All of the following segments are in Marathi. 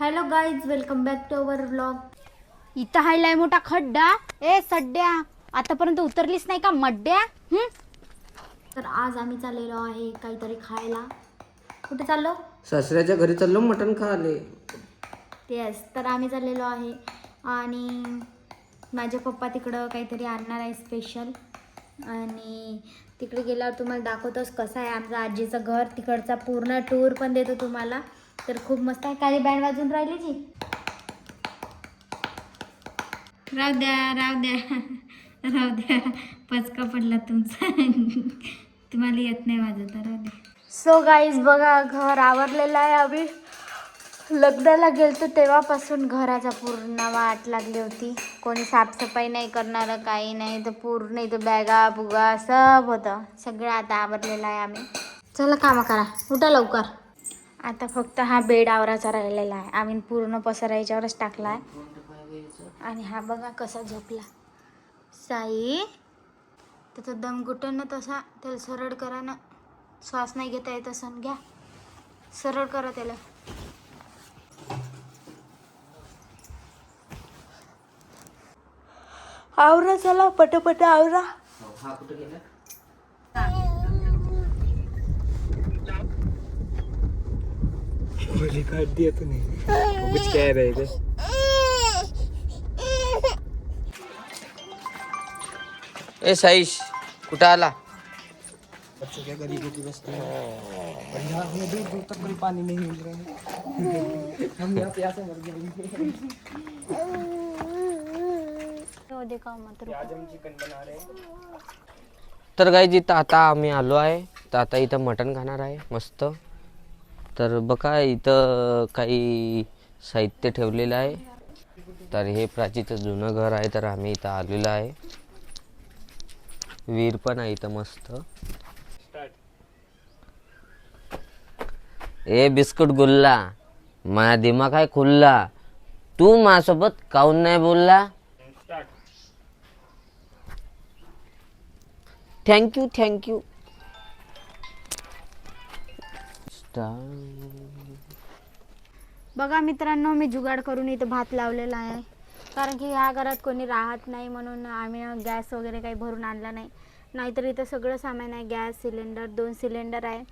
Hello guys welcome back to our blog इथं हायलाय मोठा खड्डा. ए सड्ड्या. आतापर्यंत उतरलीच नाही का मड्ड्या? हं? तर आज आम्ही चाललेलो आहे काहीतरी खायला. कुठे चाललो? सासऱ्याच्या घरी चाललो मटण खाले तेच तर आम्ही चाललेलो आहे. आणि माझे पप्पा तिकडं काहीतरी आणणार आहे स्पेशल आणि तिकडे गेल्यावर तुम्हाला दाखवतोच कसं आहे आमचं आजीचं घर. तिकडचा पूर्ण टूर पण देतो तुम्हाला. तर खूप मस्त आहे. काही बँड वाजून राहिली जी. राहू द्या राहू द्या. राहू द्या. पचका पडला तुमचा. तुम्हाला येत नाही वाजवता राहू द्या. सो गाईज बघा घर आवरलेलं आहे आम्ही. लग्नाला गेलतो तेव्हापासून घराचा पूर्ण वाट लागली होती. कोणी साफसफाई नाही करणारं काही नाही. तर पूर्ण इथं बॅगा बुगा सब होतं. सगळं आता आवरलेलं आहे आम्ही. चला कामं करा. उठा लवकर. आता फक्त हा बेड आवराचा राहिलेला आहे. आम्ही पूर्ण पसारा याच्यावरच टाकला आहे. आणि हा बघा कसा झोपला. साई त्याचा दम घुटन ना तसा त्याला सरळ करा ना. श्वास नाही घेता येत असं घ्या. सरळ करा त्याला. आवरा चला पटपट आवरा. हा कुठे गेला? काढ दिया तुम्ही उगीच काय रे ते ए साईश कुठं आला बच्चों क्या गरीब होती बसते हैं यहाँ हमें दूर दूर तक कोई पानी नहीं मिल रहा है हम यहाँ प्यासे मर जाएंगे आज हम चिकन बना रहे हैं तर गाई जिथं आता आम्ही आलो आहे. तर आता इथं मटण खाणार आहे. मस्त. तर बघा इथं काही साहित्य ठेवलेलं आहे. तर हे प्राचीचं जुनं घर आहे तर आम्ही इथं आलेलो आहे. विहीर पण आहे इथं मस्त. ए बिस्कुट गुल्ला माझा दिमाग आहे खुल्ला. तू माझ्यासोबत काऊन नाही बोलला? थँक्यू थँक्यू बघा मित्रांनो मी जुगाड करून इथं भात लावलेला आहे. कारण की ह्या घरात कोणी राहत नाही म्हणून आम्ही गॅस वगैरे काही भरून आणला नाही. नाहीतर इथं सगळं सामान आहे गॅस सिलेंडर दोन सिलेंडर आहे.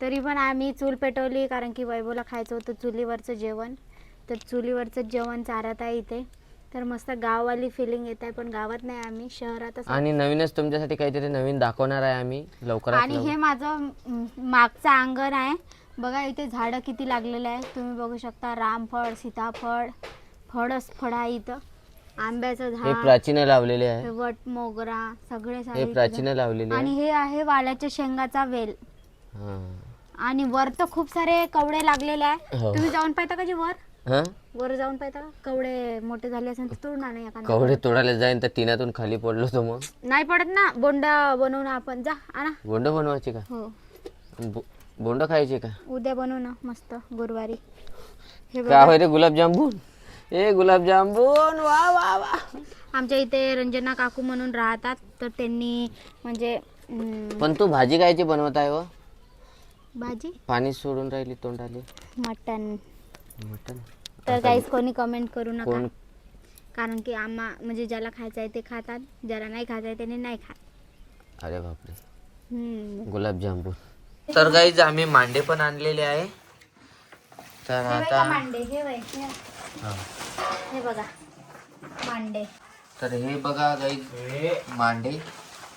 तरी पण आम्ही चूल पेटवली कारण की वैभवला खायचं होतं चुलीवरचं जेवण. तर चुलीवरचं जेवण चारत आहे इथे. तर मस्त गाववाली फिलिंग येत आहे पण गावात नाही आम्ही शहरातच. आणि नवीनच तुमच्यासाठी काहीतरी नवीन दाखवणार आहे आम्ही लवकरात आणि हे माझं म, मागचं अंगण आहे. बघा इथे झाडं किती लागलेले आहे. तुम्ही बघू शकता रामफळ सीताफळ फळच फळ आहे इथं. आंब्याचं हे झाड प्राचीने लावलेले आहे. वट मोगरा सगळे सारे हे इथं प्राचीने लावलेले आणि आहे हे आहे वाल्याच्या शेंगाचा वेल. हा. आणि वर तर खूप सारे कवडे लागलेले आहे. हो. तुम्ही जाऊन पाहता का जी वर? हा? वर जाऊन पाहता कवडे मोठे झाले असेल तर तोडणार नाही एखादा. कवडे तोडायला जाईन तर टिनातून खाली पडलो तो मग? नाही पडत ना. बोंडा बनवून आपण. जा आणा. बोंड बनवायचे का? हो. बो- बोंड खायचे का? उद्या बनवू ना. मस्त. गुरुवारी. हे का बघा. होय रे गुलाबजामुन? ए गुलाबजामुन! वा वा वा! आमच्या इथे रंजना काकू म्हणून राहतात. तर त्यांनी म्हणजे हम्म, पण तू भाजी कायची बनवत आहे व भाजी? पाणी सोडून राहिली तोंडाले. मटन मटन तर काहीच कोणी कमेंट करू नका. कोण? कारण की आम्हा म्हणजे ज्याला खायचं आहे ते खातात ज्याला नाही खायचं आहे त्याने नाही खात. अरे बापरे. हम्म. गुलाबजामुन. तर गाईज आम्ही मांडे पण आणलेले आहे. तर हे बघा आता मांडे हे हे- हा. हे बघा. मांडे. तर हे बघा गाईज मांडे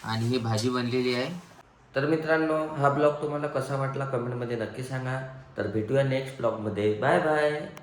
आणि ही भाजी बनलेली आहे. तर मित्रांनो हा ब्लॉग तुम्हाला कसा वाटला कमेंटमध्ये नक्की सांगा. तर भेटूया नेक्स्ट ब्लॉगमध्ये. Bye bye